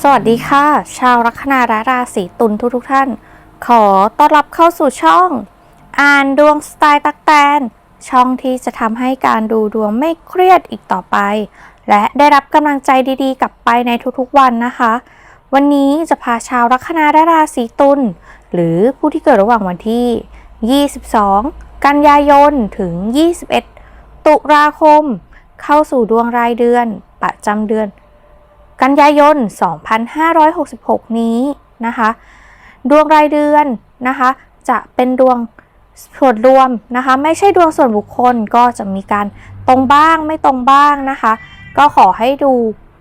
สวัสดีค่ะ ชาวลัคนาและราศีตุลทุกทุกท่าน ขอต้อนรับเข้าสู่ช่อง อ่านดวงสไตล์ตักแตน ช่องที่จะทำให้การดูดวงไม่เครียดอีกต่อไป และได้รับกำลังใจดีๆ กลับไปในทุกๆวันนะคะ วันนี้จะพาชาวลัคนาและราศีตุลหรือผู้ที่เกิดระหว่างวันที่ 22 กันยายนถึง 21 ตุลาคม เข้าสู่ดวงรายเดือนประจำเดือน กันยายน 2566 นี้นะคะ ดวงรายเดือนนะคะ จะเป็นดวงส่วนรวมนะคะ ไม่ใช่ดวงส่วนบุคคลก็จะมีการตรงบ้างไม่ตรงบ้างนะคะ ก็ขอให้ดู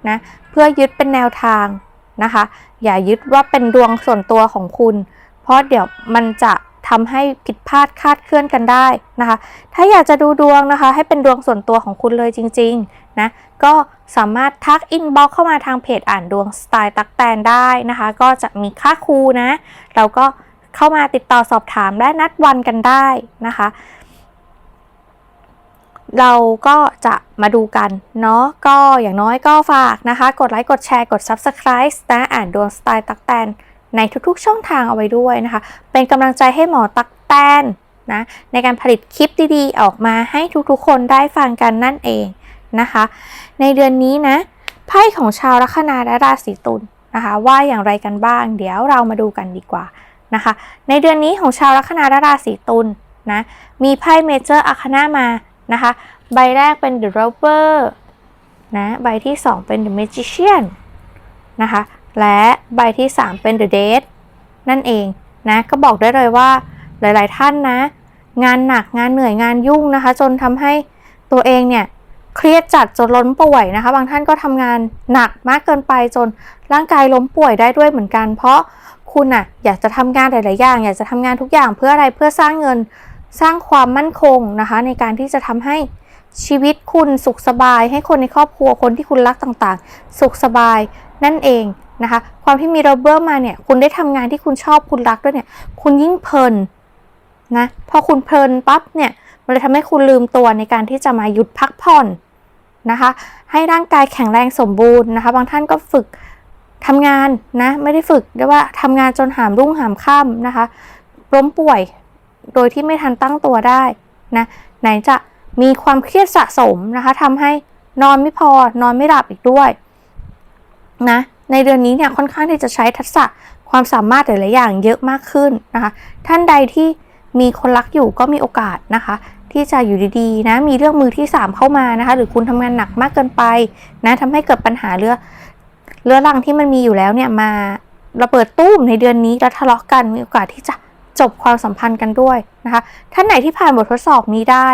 นะเพื่อยึดเป็นแนวทางนะคะ อย่ายึดว่าเป็นดวงส่วนตัวของคุณ เพราะเดี๋ยวมันจะ ทำให้ผิดพลาดคาดเคลื่อนกันได้นะคะ ถ้าอยากจะดูดวงนะคะ ให้เป็นดวงส่วนตัวของคุณเลยจริงๆนะ ก็สามารถทักอินบ็อกเข้ามาทางเพจอ่านดวงสไตล์ตักแตนได้นะคะ ก็จะมีค่าครูนะ เราก็เข้ามาติดต่อสอบถามและนัดวันกันได้นะคะ เราก็จะมาดูกันเนาะ ก็อย่างน้อยก็ฝากนะคะ กดไลค์ กดแชร์ กด Subscribe นะอ่านดวงสไตล์ตักแตน ในทุกๆช่องทางเอาไว้ด้วยนะคะ เป็นกำลังใจให้หมอตักแตนนะในการผลิตคลิปดีๆ ออกมาให้ทุกๆคนได้ฟังกันนั่นเองนะคะ ในเดือนนี้นะไพ่ของชาวลัคนาและราศีตุลนะคะ ว่าอย่างไรกันบ้าง เดี๋ยวเรามาดูกันดีกว่านะคะ ในเดือนนี้ของชาวลัคนาและราศีตุลนะมีไพ่เมเจอร์อาคนามานะคะ ใบแรกเป็น The Rover นะใบที่ 2 เป็น The Magician นะคะ และ ใบที่ 3 เป็น The Dead นั่นเองนะก็บอกได้เลยว่าหลาย ๆ ท่านนะ งานหนักงานเหนื่อยงานยุ่งนะคะ จนทำให้ตัวเองเนี่ยเครียดจัดจนล้มป่วยนะคะ บางท่านก็ทำงานหนักมากเกินไปจนร่างกายล้มป่วยได้ด้วยเหมือนกัน เพราะคุณอะอยากจะทำงานหลาย ๆ อย่าง อยากจะทำงานทุกอย่างเพื่ออะไรเพื่อสร้างเงินสร้างความมั่นคงนะคะ ในการที่จะทำให้ชีวิตคุณสุขสบาย ให้คนในครอบครัวคนที่คุณรักต่าง ๆ สุขสบายนั่นเอง นะคะ ความที่มีโรเบอร์มาเนี่ย คุณได้ทำงานที่คุณชอบคุณรักด้วยเนี่ย คุณยิ่งเพลินนะ พอคุณเพลินปั๊บเนี่ย มันเลยทำให้คุณลืมตัวในการที่จะมาหยุดพักผ่อนนะคะ ให้ร่างกายแข็งแรงสมบูรณ์นะคะ บางท่านก็ฝึกทำงานนะ ไม่ได้ฝึกเรียกว่าทำงานจนหามรุ่งหามค่ำนะคะ ล้มป่วยโดยที่ไม่ทันตั้งตัวได้นะ ไหนจะมีความเครียดสะสมนะคะทำให้นอนไม่พอนอนไม่หลับอีกด้วยนะ ในเดือนนี้เนี่ยค่อนข้างที่จะใช้ทักษะความสามารถหลายๆอย่างเยอะมากขึ้นนะคะ ท่านใดที่มีคนรักอยู่ก็มีโอกาสนะคะ ที่จะอยู่ดีๆนะมีเรื่องมือที่ 3 เข้ามานะคะ หรือคุณทำงานหนักมากเกินไปนะทำให้เกิดปัญหาเรือเรือรังที่มันมีอยู่แล้วเนี่ยมาระเบิดตู้มในเดือนนี้แล้วทะเลาะกันมีโอกาสที่จะจบความสัมพันธ์กันด้วยนะคะท่านไหนที่ผ่านบททดสอบนี้ได้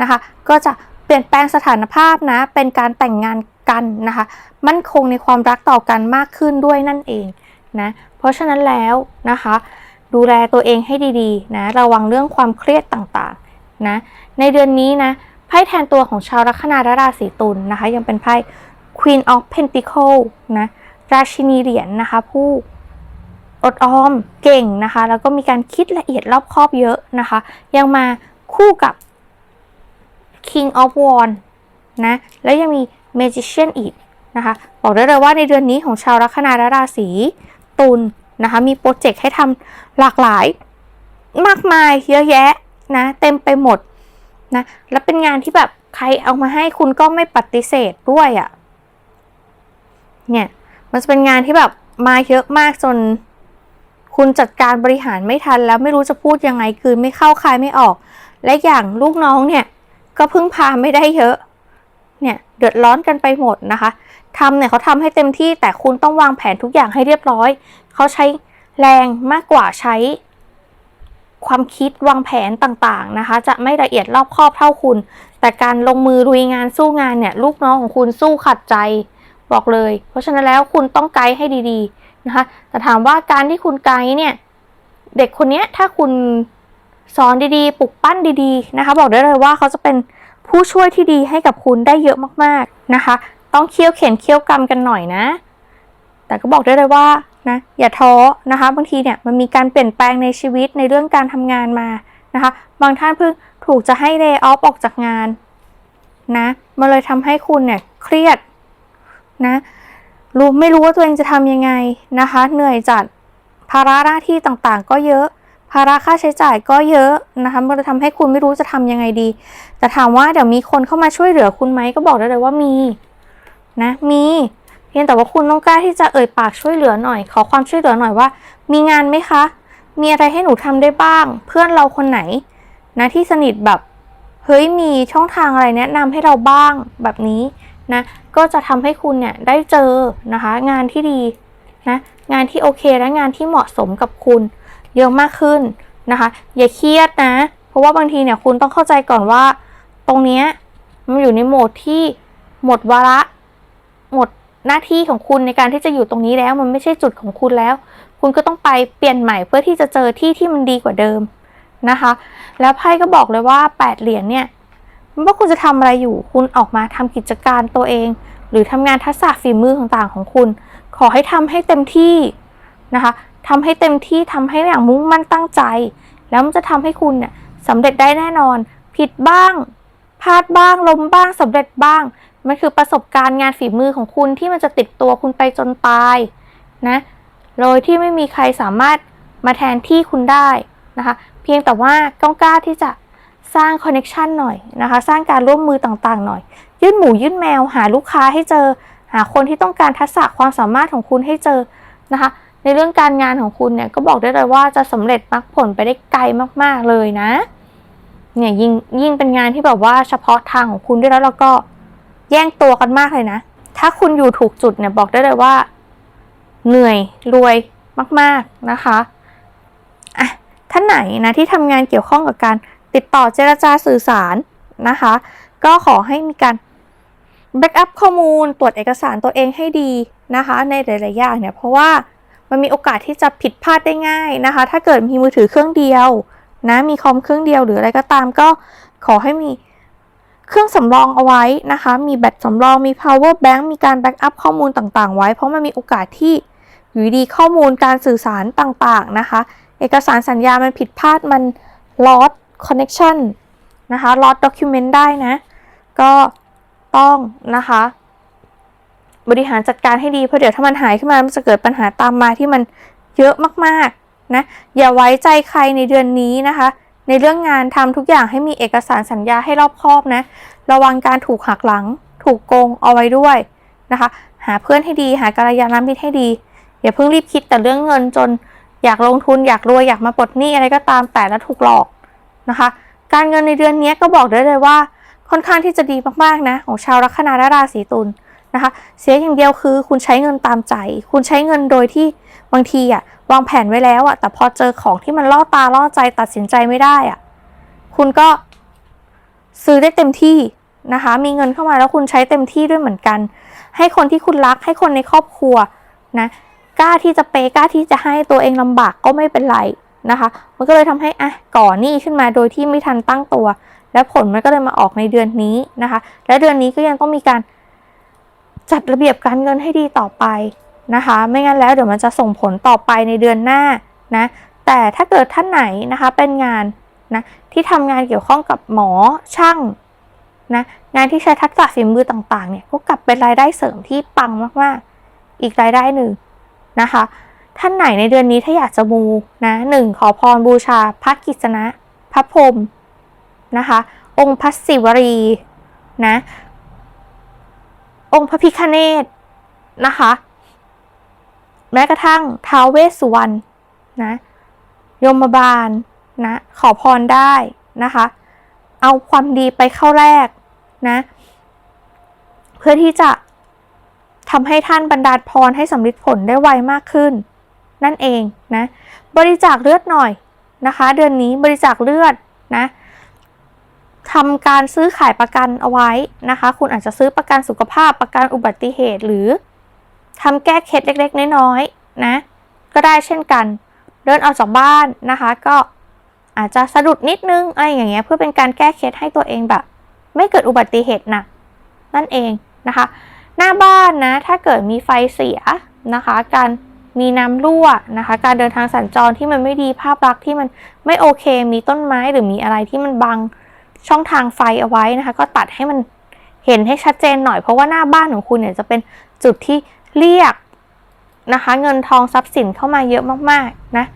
นะคะ ก็จะเปลี่ยนแปลงสถานภาพนะเป็นการแต่งงาน กันนะคะ มั่นคงในความรักต่อกันมากขึ้นด้วยนั่นเองนะเพราะฉะนั้นแล้วนะคะ ดูแลตัวเองให้ดีๆนะระวังเรื่องความเครียดต่างๆนะในเดือนนี้นะไพ่แทนตัวของชาวลัคนาราศีตุลนะคะ ยังเป็นไพ่ Queen of Pentacle นะราชินีเหรียญนนะคะ ผู้อดออมเก่งนะคะ แล้วก็มีการคิดละเอียดรอบคอบเยอะนะคะ ยังมาคู่กับ King of Wands นะ แล้วยังมี Magician อีกนะคะบอกได้เลยว่าในเดือนนี้ของชาวลัคนาและราศีตุลนะคะมีโปรเจกต์ให้ทำหลากหลาย มากมายเยอะแยะนะเต็มไปหมดนะแล้วเป็นงานที่แบบใครเอามาให้คุณก็ไม่ปฏิเสธด้วยอะ่ะเนี่ยมันจะเป็นงานที่แบบมาเยอะมากจน คุณจัดการบริหารไม่ทัน แล้วไม่รู้จะพูดยังไงคือไม่เข้าคายไม่ออก และอย่างลูกน้องเนี่ย ก็พึ่งพาไม่ได้เยอะ เนี่ยเดือดร้อนกันไปหมดนะคะทำเนี่ยเขาทำให้เต็มที่แต่คุณต้องวางแผนทุกอย่างให้เรียบร้อย เขาใช้แรงมากกว่าใช้ ความคิดวางแผนต่างๆนะคะ จะไม่ละเอียดรอบคอบเท่าคุณ แต่การลงมือลุยงานสู้งานเนี่ยลูกน้องของคุณสู้ขัดใจบอกเลย เพราะฉะนั้นแล้วคุณต้องไกด์ให้ดีๆนะคะแต่ถามว่าการที่คุณไกด์เนี่ยเด็กคนนี้ถ้าคุณสอนดีๆ ปลุกปั้นดีๆนะคะ บอกได้เลยว่าเขาจะเป็น ผู้ช่วยที่ดีให้กับคุณได้เยอะมากๆนะคะ ต้องเคี่ยวเข็นเคี่ยวกรรมกันหน่อยนะ แต่ก็บอกได้เลยว่านะอย่าท้อนะคะ บางทีเนี่ยมันมีการเปลี่ยนแปลงในชีวิตในเรื่องการทำงานมานะคะ บางท่านเพิ่งถูกจะให้เลย์ออฟออกจากงานนะมันเลยทำให้คุณเนี่ยเครียดนะรู้ไม่รู้ว่าตัวเองจะทำยังไงนะคะ เหนื่อยจัดภาระหน้าที่ต่างๆ ก็เยอะ ภาระค่าใช้จ่ายก็เยอะนะคะมันจะทำให้คุณไม่รู้จะทำยังไงดี แต่ถามว่าเดี๋ยวมีคนเข้ามาช่วยเหลือคุณไหมก็บอกได้เลยว่ามีนะมีเพียงแต่ว่าคุณต้องกล้าที่จะเอ่ยปากช่วยเหลือหน่อย ขอความช่วยเหลือหน่อยว่า มีงานไหมคะ มีอะไรให้หนูทำได้บ้าง เพื่อนเราคนไหน นะที่สนิทแบบเฮ้ยมีช่องทางอะไรแนะนำให้เราบ้างแบบนี้นะก็จะทำให้คุณเนี่ยได้เจอนะคะ งานที่ดีนะงานที่โอเคและงานที่เหมาะสมกับคุณ เยอะมากขึ้นนะคะ อย่าเครียดนะ เพราะว่าบางทีเนี่ยคุณต้องเข้าใจก่อนว่า ตรงเนี้ยมันอยู่ในโหมดที่หมดวาระ หมดหน้าที่ของคุณในการที่จะอยู่ตรงนี้แล้ว มันไม่ใช่จุดของคุณแล้ว คุณก็ต้องไปเปลี่ยนใหม่เพื่อที่จะเจอที่ที่มันดีกว่าเดิมนะคะ แล้วไพ่ก็บอกเลยว่าแปดเหรียญเนี่ยไม่ว่าคุณจะทำอะไรอยู่ คุณออกมาทำกิจการตัวเอง หรือทำงานทักษะฝีมือต่างๆของคุณ ขอให้ทำให้เต็มที่นะคะ ทำให้เต็มที่ทำให้อย่างมุ่งมั่นตั้งใจ แล้วมันจะทำให้คุณเนี่ยสำเร็จได้แน่นอน ผิดบ้างพลาดบ้างล้มบ้างสำเร็จบ้าง มันคือประสบการณ์งานฝีมือของคุณที่มันจะติดตัวคุณไปจนตายนะโดยที่ไม่มีใครสามารถมาแทนที่คุณได้นะคะ เพียงแต่ว่าต้องกล้าที่จะสร้างคอนเน็ชันหน่อยนะคะ สร้างการร่วมมือต่างๆ หน่อย ยื่นหมูยื่นแมวหาลูกค้าให้เจอ หาคนที่ต้องการทักษะความสามารถของคุณให้เจอนะคะ ในเรื่องการงานของคุณเนี่ยก็บอกได้เลยว่าจะสำเร็จมรรคผลไปได้ไกลมากๆเลยนะ เนี่ยยิ่งยิ่งเป็นงานที่แบบว่าเฉพาะทางของคุณด้วยแล้วแล้วก็แย่งตัวกันมากเลยนะ ถ้าคุณอยู่ถูกจุดเนี่ยบอกได้เลยว่า เหนื่อยรวยมาก ๆนะคะอะท่านไหนนะที่ทำงานเกี่ยวข้องกับการติดต่อเจรจาสื่อสารนะคะ ก็ขอให้มีการแบ็กอัพข้อมูลตรวจเอกสารตัวเองให้ดีนะคะ ในหลายๆอย่างเนี่ยเพราะว่า มันมีโอกาสที่จะผิดพลาดได้ง่ายนะคะ ถ้าเกิดมีมือถือเครื่องเดียวนะมีคอมเครื่องเดียวหรืออะไรก็ตามก็ขอให้มีเครื่องสำรองเอาไว้นะคะ มีแบตสำรอง มี power bank มีการแบ็กอัพข้อมูลต่างๆ ไว้ เพราะมันมีโอกาสที่อยู่ดีข้อมูลการสื่อสารต่างๆนะคะ เอกสารสัญญามันผิดพลาดมัน lost connection นะคะ lost document ได้นะ ก็ต้องนะคะ บริหารจัดการให้ดีเพราะเดี๋ยวถ้ามันหายขึ้นมา มันจะเกิดปัญหาตามมาที่มันเยอะมากๆนะ อย่าไว้ใจใครในเดือนนี้นะคะ ในเรื่องงานทำทุกอย่างให้มีเอกสารสัญญาให้รอบคอบนะ ระวังการถูกหักหลัง ถูกโกงเอาไว้ด้วยนะคะ หาเพื่อนให้ดี หาการยานามิตรให้ดี อย่าเพิ่งรีบคิดแต่เรื่องเงินจน อยากลงทุนอยากรวยอยากมาปลดหนี้อะไรก็ตามแต่แล้วถูกหลอกนะคะ การเงินในเดือนนี้ก็บอกได้เลยว่าค่อนข้างที่จะดีมากๆนะ ของชาวลัคนาและราศีตุล นะคะ เสียอย่างเดียวคือคุณใช้เงินตามใจ คุณใช้เงินโดยที่บางทีอะวางแผนไว้แล้วอะแต่พอเจอของที่มันล่อตาล่อใจตัดสินใจไม่ได้อะคุณก็ซื้อได้เต็มที่นะคะ มีเงินเข้ามาแล้วคุณใช้เต็มที่ด้วยเหมือนกัน ให้คนที่คุณรักให้คนในครอบครัวนะกล้าที่จะเปกล้าที่จะให้ตัวเองลำบากก็ไม่เป็นไรนะคะ มันก็เลยทำให้อะก่อหนี้ขึ้นมาโดยที่ไม่ทันตั้งตัว และผลมันก็เลยมาออกในเดือนนี้นะคะ และเดือนนี้ก็ยังต้องมีการ จัดระเบียบการเงินให้ดีต่อไปนะคะ ไม่งั้นแล้วเดี๋ยวมันจะส่งผลต่อไปในเดือนหน้านะแต่ถ้าเกิดท่านไหนนะคะเป็นงานนะที่ทำงานเกี่ยวข้องกับหมอช่างนะงานที่ใช้ทักษะฝีมือต่างๆเนี่ยก็กลับเป็นรายได้เสริมที่ปังมากๆ อีกรายได้หนึ่งนะคะ ท่านไหนในเดือนนี้ถ้าอยากจะมูนะหนึ่งขอพรบูชาพระกิษณะพระพรหมนะคะ องค์พระศิวรีนะ องค์พระพิฆเนศนะคะ แม้กระทั่งท้าวเวสสุวรรณนะยมบาลนะขอพรได้นะคะ เอาความดีไปเข้าแรกนะเพื่อที่จะทำให้ท่านบรรดาลพรให้สำลิดผลได้ไวมากขึ้น นั่นเองนะบริจาคเลือดหน่อยนะคะ เดือนนี้บริจาคเลือดนะ ทำการซื้อขายประกันเอาไว้นะคะ คุณอาจจะซื้อประกันสุขภาพประกันอุบัติเหตุหรือทำแก้เคล็ดเล็กๆ น้อยๆนะก็ได้เช่นกัน เดินออกจากบ้านนะคะ ก็อาจจะสะดุดนิดนึงอะไรอย่างเงี้ยเพื่อเป็นการแก้เคล็ดให้ตัวเองแบบ ไม่เกิดอุบัติเหตุหนักนั่นเองนะคะ หน้าบ้านนะถ้าเกิดมีไฟเสียนะคะ การมีน้ำรั่วนะคะ การเดินทางสัญจรที่มันไม่ดีภาพลักษณ์ที่มันไม่โอเค มีต้นไม้หรือมีอะไรที่มันบัง ช่องทางไฟเอาไว้นะคะ ก็ตัดให้มันเห็นให้ชัดเจนหน่อยเพราะว่าหน้าบ้านของคุณเนี่ยจะเป็นจุดที่เรียกนะคะ เงินทองทรัพย์สินเข้ามาเยอะมากๆนะ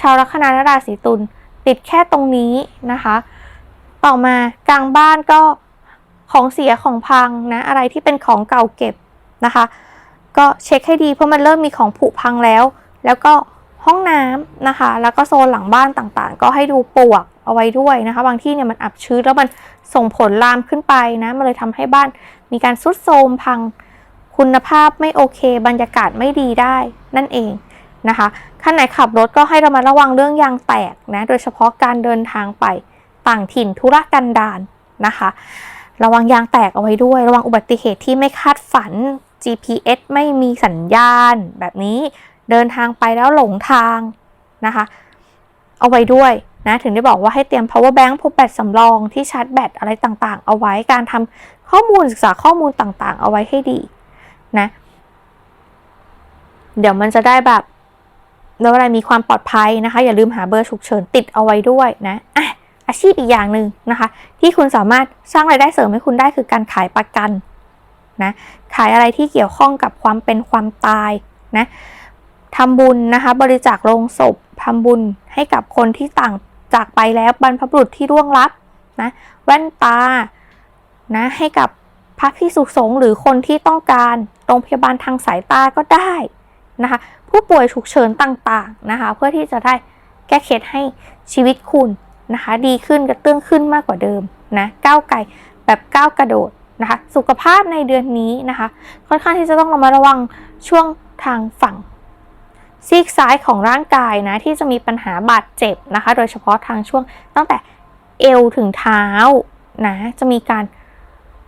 ชาวลัคนาราศีตุลติดแค่ตรงนี้นะคะ ต่อมากลางบ้านก็ของเสียของพังนะอะไรที่เป็นของเก่าเก็บนะคะ ก็เช็คให้ดีเพราะมันเริ่มมีของผุพังแล้ว แล้วก็ ห้องน้ำนะคะ แล้วก็โซนหลังบ้านต่างๆ ก็ให้ดูปลวกเอาไว้ด้วยนะคะ บางที่เนี่ยมันอับชื้นแล้วมันส่งผลลามขึ้นไปนะ มันเลยทำให้บ้านมีการซุดโทรมพังคุณภาพไม่โอเค บรรยากาศไม่ดีได้นั่นเองนะคะขั้นไหนขับรถก็ให้เรามาระวังเรื่องยางแตกนะ โดยเฉพาะการเดินทางไปต่างถิ่นธุรกันดารนะคะ ระวังยางแตกเอาไว้ด้วย ระวังอุบัติเหตุที่ไม่คาดฝัน GPS ไม่มีสัญญาณแบบนี้ เดินทางไปแล้วหลงทางนะคะ เอาไว้ด้วยนะถึงได้บอกว่าให้เตรียม power bank พกแบตสำรองที่ชาร์จแบตอะไรต่างๆ เอาไว้การทำข้อมูลศึกษาข้อมูลต่างๆ เอาไว้ให้ดีนะเดี๋ยวมันจะได้แบบแล้วอะไรมีความปลอดภัยนะคะ อย่าลืมหาเบอร์ฉุกเฉินติดเอาไว้ด้วยนะอะอาชีพอีกอย่างหนึ่งนะคะ ที่คุณสามารถสร้างรายได้เสริมให้คุณได้คือการขายประกันนะขายอะไรที่เกี่ยวข้องกับความเป็นความตายนะ ทำบุญนะคะ บริจาคโลงศพทำบุญให้กับคนที่ต่างจากไปแล้วบรรพบุรุษที่ร่วงลับนะแว่นตานะให้กับพระพิสุสงฆ์หรือคนที่ต้องการโรงพยาบาลทางสายตาก็ได้นะคะผู้ป่วยฉุกเฉินต่างๆนะคะเพื่อที่จะได้แก้เคล็ดให้ชีวิตคุณนะคะดีขึ้นกระเตื้องขึ้นมากกว่าเดิมนะก้าวไกลแบบก้าวกระโดดนะคะสุขภาพในเดือนนี้นะคะค่อนข้างที่จะต้องระมัดระวังช่วงทางฝั่ง ซีกซ้ายของร่างกายนะที่จะมีปัญหาบาดเจ็บนะคะ โดยเฉพาะทางช่วงตั้งแต่เอวถึงเท้านะจะมีการ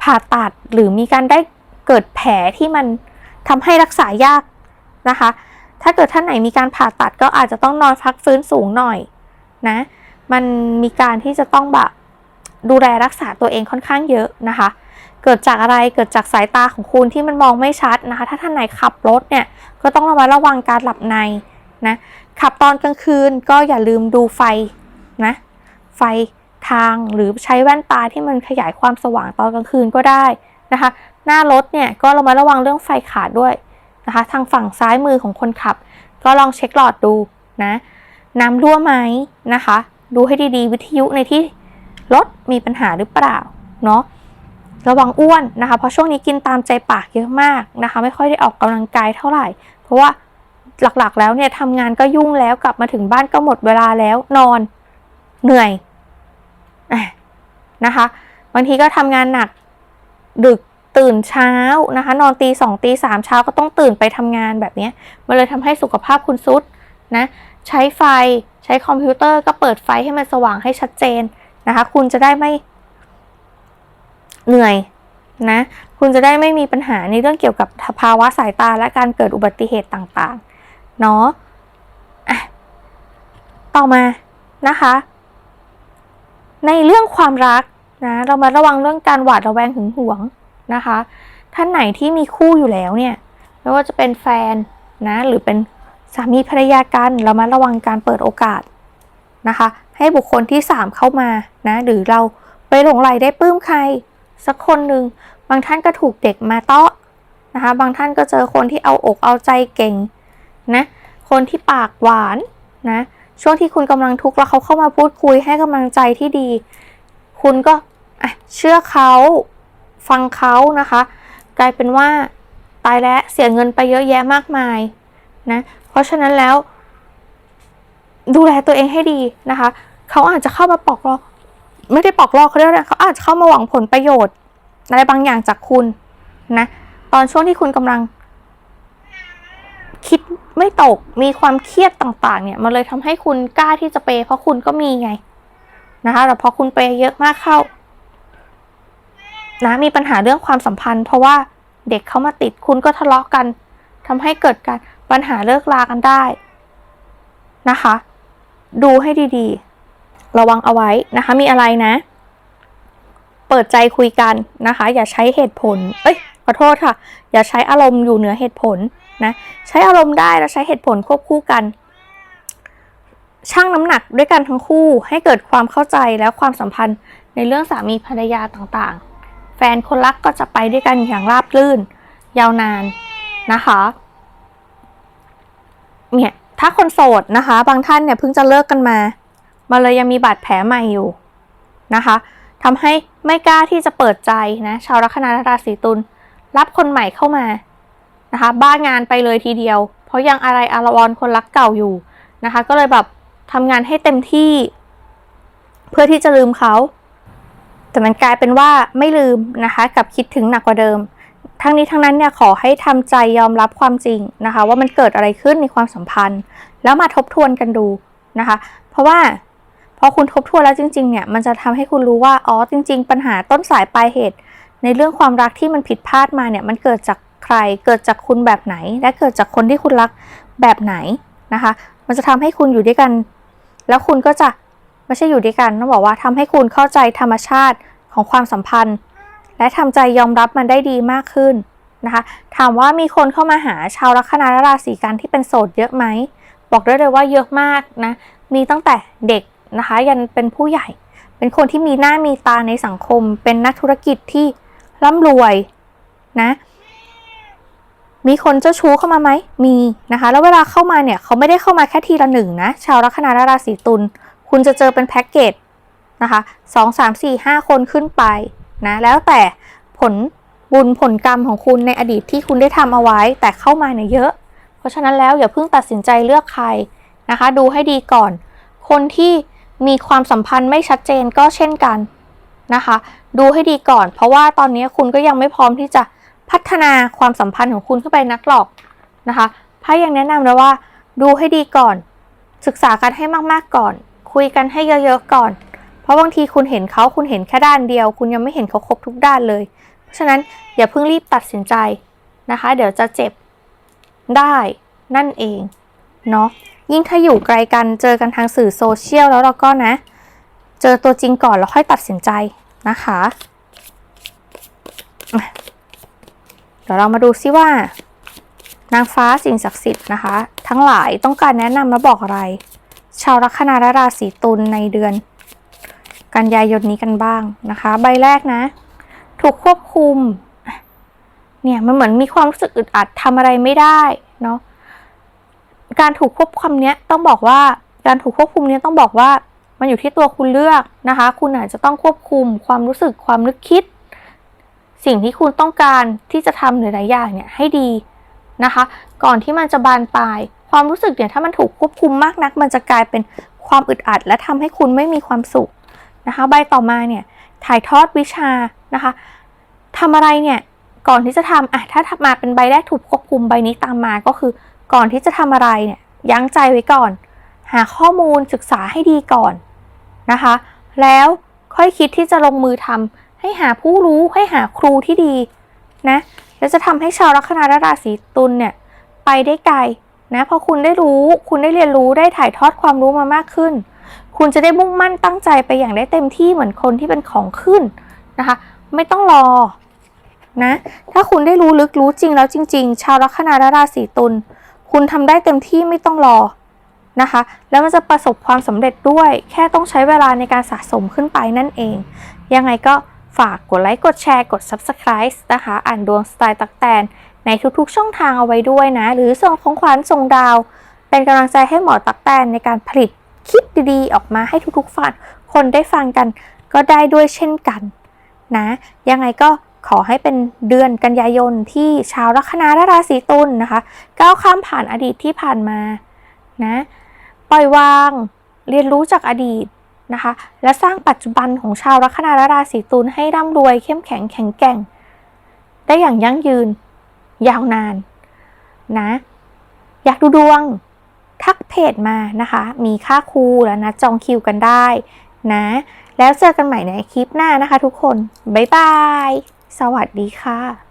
ผ่าตัดหรือมีการได้เกิดแผลที่มันทำให้รักษายากนะคะ ถ้าเกิดท่านไหนมีการผ่าตัดก็อาจจะต้องนอนพักฟื้นสูงหน่อยนะ มันมีการที่จะต้องแบบ ดูแลรักษาตัวเองค่อนข้างเยอะนะคะ เกิดจากอะไรเกิดจากสายตาของคุณที่มันมองไม่ชัดนะคะ ถ้าท่านไหนขับรถเนี่ยก็ต้องระมัดระวังการหลับในนะขับตอนกลางคืนก็อย่าลืมดูไฟนะไฟทางหรือใช้แว่นตาที่มันขยายความสว่างตอนกลางคืนก็ได้นะคะ หน้ารถเนี่ยก็ระมัดระวังเรื่องไฟขาดด้วยนะคะ ทางฝั่งซ้ายมือของคนขับ ก็ลองเช็คหลอดดูนะน้ำรั่วไหมนะคะ ดูให้ดีๆ วิทยุในที่ รถมีปัญหาหรือเปล่าเนาะระวังอ้วนนะคะเพราะช่วงนี้กินตามใจปากเยอะมากนะคะ ไม่ค่อยได้ออกกำลังกายเท่าไหร่ เพราะว่าหลักๆ แล้วเนี่ยทำงานก็ยุ่งแล้วกลับมาถึงบ้านก็หมดเวลาแล้วนอนเหนื่อยอนะคะ บางทีก็ทำงานหนักดึกตื่นเช้านะคะ นอนตีสองตีสามเช้าก็ต้องตื่นไปทำงานแบบนี้มันเลยทำให้สุขภาพคุณซุดนะ ใช้ไฟใช้คอมพิวเตอร์ก็เปิดไฟให้มันสว่างให้ชัดเจน นะคะ คุณจะได้ไม่เหนื่อยนะ คุณจะได้ไม่มีปัญหาในเรื่องเกี่ยวกับภาวะสายตาและการเกิดอุบัติเหตุต่างๆ เนาะอะต่อมานะคะ ในเรื่องความรักนะ เรามาระวังเรื่องการหวาดระแวงหึงหวงนะคะ ท่านไหนที่มีคู่อยู่แล้วเนี่ย ไม่ว่าจะเป็นแฟนนะ หรือเป็นสามีภรรยากัน เรามาระวังการเปิดโอกาสนะคะ ให้บุคคลที่สามเข้ามานะหรือเราไปหลงไหลได้ปลื้มใคร สักคนหนึ่งบางท่านก็ถูกเด็กมาเตาะนะคะบางท่านก็เจอคนที่เอาอกเอาใจเก่งนะคนที่ปากหวานนะช่วงที่คุณกำลังทุกข์แล้วเขาเข้ามาพูดคุยให้กำลังใจที่ดี คุณก็เชื่อเขาฟังเขานะคะ กลายเป็นว่าตายแล้วเสียเงินไปเยอะแยะมากมายนะเพราะฉะนั้นแล้ว ดูแลตัวเองให้ดีนะคะ เขาอาจจะเข้ามาปอกลอก ไม่ได้ปอกลอกเขาเรียกว่าเขาอาจจะเข้ามาหวังผลประโยชน์ อะไรบางอย่างจากคุณนะตอนช่วงที่คุณกำลัง คิดไม่ตกมีความเครียดต่างๆ เนี่ยมันเลยทำให้คุณกล้าที่จะเปย์เพราะคุณก็มีไงนะคะแต่พอคุณเปย์เยอะมากเข้านะมีปัญหาเรื่องความสัมพันธ์ เพราะว่าเด็กเขามาติดคุณก็ทะเลาะกันทำให้เกิดการปัญหาเลิกลากันได้นะคะ ดูให้ดีๆ ระวังเอาไว้นะคะ มีอะไรนะ เปิดใจคุยกันนะคะ อย่าใช้เหตุผล เอ้ย ขอโทษค่ะ อย่าใช้อารมณ์อยู่เหนือเหตุผลนะ ใช้อารมณ์ได้แล้วใช้เหตุผลควบคู่กัน ชั่งน้ำหนักด้วยกันทั้งคู่ ให้เกิดความเข้าใจแล้วความสัมพันธ์ในเรื่องสามีภรรยาต่างๆ แฟนคนรักก็จะไปด้วยกันอย่างราบรื่น ยาวนานนะคะ เนี่ย ถ้าคนโสดนะคะ บางท่านเนี่ยเพิ่งจะเลิกกันมา มาเลยยังมีบาดแผลใหม่อยู่นะคะทำให้ไม่กล้าที่จะเปิดใจนะชาวลัคนาราศีตุลรับคนใหม่เข้ามานะคะบ้างานไปเลยทีเดียว เพราะยังอะไรอารวรคนรักเก่าอยู่นะคะ ก็เลยแบบทำงานให้เต็มที่ เพื่อที่จะลืมเขา แต่มันกลายเป็นว่าไม่ลืมนะคะ กับคิดถึงหนักกว่าเดิม ทั้งนี้ทั้งนั้นเนี่ยขอให้ทำใจยอมรับความจริงนะคะ ว่ามันเกิดอะไรขึ้นในความสัมพันธ์ แล้วมาทบทวนกันดูนะคะ เพราะว่าพอคุณทบทวนแล้วจริงๆ เนี่ย มันจะทำให้คุณรู้ว่า อ๋อ จริง ๆ ปัญหาต้นสายปลายเหตุ ในเรื่องความรักที่มันผิดพลาดมาเนี่ย มันเกิดจากใคร เกิดจากคุณแบบไหน และเกิดจากคนที่คุณรักแบบไหนนะคะ มันจะทำให้คุณอยู่ด้วยกัน แล้วคุณก็จะไม่ใช่อยู่ด้วยกัน ต้องบอกว่าทำให้คุณเข้าใจธรรมชาติของความสัมพันธ์ และทำใจยอมรับมันได้ดีมากขึ้นนะคะ ถามว่ามีคนเข้ามาหาชาวลัคนาและราศีกันที่เป็นโสดเยอะไหม บอกได้เลยว่าเยอะมากนะ มีตั้งแต่เด็กนะคะ ยันเป็นผู้ใหญ่ เป็นคนที่มีหน้ามีตาในสังคม เป็นนักธุรกิจที่ร่ำรวยนะ มีคนเจ้าชู้เข้ามาไหม มีนะคะ แล้วเวลาเข้ามาเนี่ยเขาไม่ได้เข้ามาแค่ทีละหนึ่งนะ ชาวลัคนาและราศีตุล คุณจะเจอเป็นแพ็กเกจนะคะสองสามสี่ห้าคนขึ้นไป นะแล้วแต่ผลบุญผลกรรมของคุณในอดีตที่คุณได้ทำเอาไว้ แต่เข้ามาเนี่ยเยอะ เพราะฉะนั้นแล้วอย่าเพิ่งตัดสินใจเลือกใครนะคะ ดูให้ดีก่อน คนที่มีความสัมพันธ์ไม่ชัดเจนก็เช่นกันนะคะ ดูให้ดีก่อน เพราะว่าตอนนี้คุณก็ยังไม่พร้อมที่จะพัฒนาความสัมพันธ์ของคุณขึ้นไปนักหรอกนะคะไพ่ยังแนะนำเลยว่า ดูให้ดีก่อน ศึกษากันให้มากๆก่อน คุยกันให้เยอะๆก่อน เพราะบางทีคุณเห็นเขาคุณเห็นแค่ด้านเดียว คุณยังไม่เห็นเขาครบทุกด้านเลย เพราะฉะนั้นอย่าเพิ่งรีบตัดสินใจนะคะ เดี๋ยวจะเจ็บได้นั่นเองเนาะยิ่งถ้าอยู่ไกลกันเจอกันทางสื่อโซเชียลแล้วเราก็นะ เจอตัวจริงก่อนแล้วค่อยตัดสินใจนะคะอะเดี๋ยวเรามาดูซิว่า นางฟ้าสิ่งศักดิ์สิทธิ์นะคะ ทั้งหลายต้องการแนะนำและบอกอะไร ชาวลัคนาและราศีตุลในเดือน กันยายนนี้กันบ้างนะคะ ใบแรกนะ ถูกควบคุม เนี่ยมันเหมือนมีความรู้สึกอึดอัดทำอะไรไม่ได้เนาะการถูกควบคุมเนี้ยต้องบอกว่าการถูกควบคุมเนี้ยต้องบอกว่า มันอยู่ที่ตัวคุณเลือกนะคะ คุณอาจจะต้องควบคุมความรู้สึกความนึกคิด สิ่งที่คุณต้องการที่จะทำหลายๆอย่างเนี่ยให้ดีนะคะ ก่อนที่มันจะบานปลาย ความรู้สึกเนี่ยถ้ามันถูกควบคุมมากนัก มันจะกลายเป็นความอึดอัด และทำให้คุณไม่มีความสุข นะคะ ใบต่อมาเนี่ยถ่ายทอดวิชานะคะทำอะไรเนี่ยก่อนที่จะทำอะถ้าทำมาเป็นใบแรกถูกควบคุมใบนี้ตามมาก็คือ ก่อนที่จะทำอะไรเนี่ยยั้งใจไว้ก่อน หาข้อมูลศึกษาให้ดีก่อนนะคะ แล้วค่อยคิดที่จะลงมือทำให้หาผู้รู้ให้หาครูที่ดีนะแล้วจะทำให้ชาวลัคนาและราศีตุลเนี่ยไปได้ไกลนะพอคุณได้รู้คุณได้เรียนรู้ได้ถ่ายทอดความรู้มามากขึ้น คุณจะได้มุ่งมั่นตั้งใจไปอย่างได้เต็มที่เหมือนคนที่เป็นของขึ้นนะคะ ไม่ต้องรอนะ ถ้าคุณได้รู้ลึกรู้จริงแล้วจริง ๆ ชาวลัคนาและราศีตุลคุณทำได้เต็มที่ไม่ต้องรอนะคะ แล้วมันจะประสบความสำเร็จด้วย แค่ต้องใช้เวลาในการสะสมขึ้นไปนั่นเอง ยังไงก็ฝากกดไลค์ กดแชร์ กด Subscribe นะคะ อ่านดวงสไตล์ตักแตน ในทุกๆ ช่องทางเอาไว้ด้วยนะ หรือส่งของขวัญส่งดาว เป็นกำลังใจให้หมอตักแตนในการผลิต คลิปดีๆ ออกมาให้ทุกๆฝันคนได้ฟังกัน ก็ได้ด้วยเช่นกันนะยังไงก็ขอให้เป็นเดือนกันยายนที่ชาวลัคนาและราศีตุลนนะคะก้าวข้ามผ่านอดีตที่ผ่านมานะปล่อยวางเรียนรู้จากอดีตนะคะและสร้างปัจจุบันของชาวลัคนาและราศีตุลให้ร่ำรวยเข้มแข็งแข็งแกร่ง ได้อย่างยั่งยืนยาวนานนะ อยากดูดวง ทักเพจมานะคะ มีค่าครูแล้วนะจองคิวกันได้นะ แล้วเจอกันใหม่ในคลิปหน้านะคะทุกคน บ๊ายบาย สวัสดีค่ะ